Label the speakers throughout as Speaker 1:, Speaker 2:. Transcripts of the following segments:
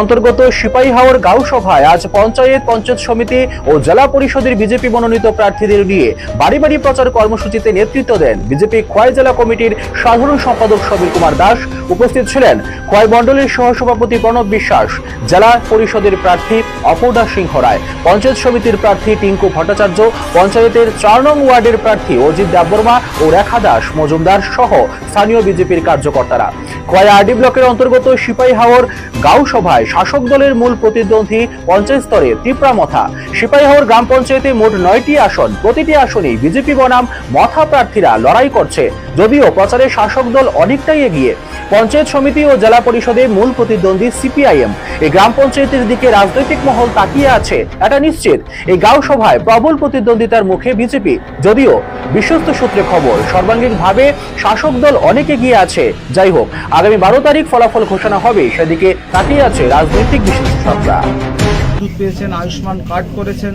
Speaker 1: অন্তর্গত সিপাহীহাওর গাঁও সভায় আজ পঞ্চায়েত পঞ্চায়েত সমিতি ও জেলা পরিষদের বিজেপি মনোনীত প্রার্থীদের নিয়ে বাড়ি বাড়ি প্রচার কর্মসূচিতে নেতৃত্ব দেন বিজেপি খোয়াই জেলা কমিটির সাধারণ সম্পাদক সমীর কুমার দাস। উপস্থিত ছিলেন খোয়াই মণ্ডলের সহসভাপতি প্রণব বিশ্বাস, জেলা পরিষদের প্রার্থী অপর্ণা সিংহ রায়, পঞ্চায়েত সমিতির প্রার্থী টিঙ্কু ভট্টাচার্য, পঞ্চায়েতের চার নং ওয়ার্ডের প্রার্থী অজিত দেববর্মা ও রেখা দাস মজুমদার সহ স্থানীয় বিজেপির কার্যকর্তারা। খোয়াই আরডি ব্লকের অন্তর্গত সিপাহীহাওর গাঁও সভায় শাসক দলের মূল প্রতিদ্বন্দ্বী পঞ্চায়েত স্তরে ত্রিপুরা মথা। সিপাহীহর গ্রাম পঞ্চায়েতে মোট নয়টি আসন, প্রতিটি আসনেই বিজেপি বনাম মথা প্রার্থীরা লড়াই করছে। যদিও প্রচারে শাসক দল অনেকটাই এগিয়ে, পঞ্চায়েত সমিতি ও জেলা পরিষদে মূল প্রতিদ্বন্দ্বী সিপিআইএম। এই গ্রাম পঞ্চায়েতের দিকে রাজনৈতিক মহল তাকিয়ে আছে, এটা নিশ্চিত। এই গাঁও সভায় প্রবল প্রতিদ্বন্দ্বিতার মুখে বিজেপি, যদিও বিশ্বস্ত সূত্রে খবর, সর্বাঙ্গীনভাবে শাসক দল অনেক এগিয়ে আছে। যাই হোক, আগামী বারো তারিখ ফলাফল ঘোষণা হবে, সেদিকে তাকিয়ে আছে রাজনৈতিক বিশেষজ্ঞরা
Speaker 2: পেয়েছেন, আয়ুষ্মান কার্ড করেছেন,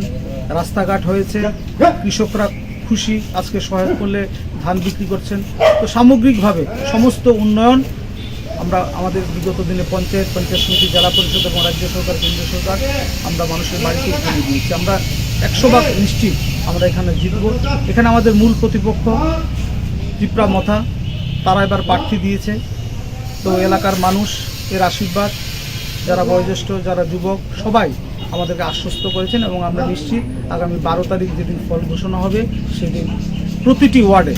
Speaker 2: রাস্তাঘাট হয়েছে, কৃষকরা খুশি, আজকে সহায়ক করলে ধান বিক্রি করছেন। তো সামগ্রিকভাবে সমস্ত উন্নয়ন আমরা আমাদের বিগত দিনে পঞ্চায়েত পঞ্চায়েত সমিতি, জেলা পরিষদ এবং রাজ্য সরকার, কেন্দ্রীয় সরকার, আমরা মানুষের বাড়িতে এখানে দিয়েছি। আমরা একশো ভাগ নিশ্চিত আমরা এখানে জিতব। এখানে আমাদের মূল প্রতিপক্ষ ত্রিপুরা মথা, তারা এবার প্রার্থী দিয়েছে। তো এলাকার মানুষ, এর আশীর্বাদ, যারা বয়োজ্যেষ্ঠ, যারা যুবক, সবাই আমাদেরকে আশ্বস্ত করেছেন এবং আমরা নিশ্চিত আগামী বারো তারিখ যেদিন ফল ঘোষণা হবে, সেদিন প্রতিটি ওয়ার্ডে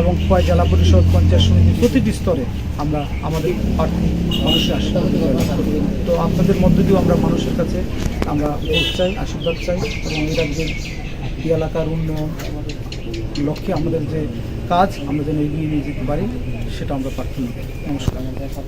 Speaker 2: এবং খোয়াই জেলা পরিষদ পঞ্চায়েত সমিতি প্রতিটি স্তরে আমরা আমাদের প্রার্থী মানুষের আশীর্বাদ তো আপনাদের মধ্য দিয়েও আমরা মানুষের কাছে আমরা ভোট চাই, আশীর্বাদ চাই এবং এই রাজ্যের এলাকার উন্নয়ন লক্ষ্যে আমাদের যে কাজ, আমরা যেন এগিয়ে নিয়ে যেতে পারি, সেটা আমরা প্রার্থনা করি। নমস্কার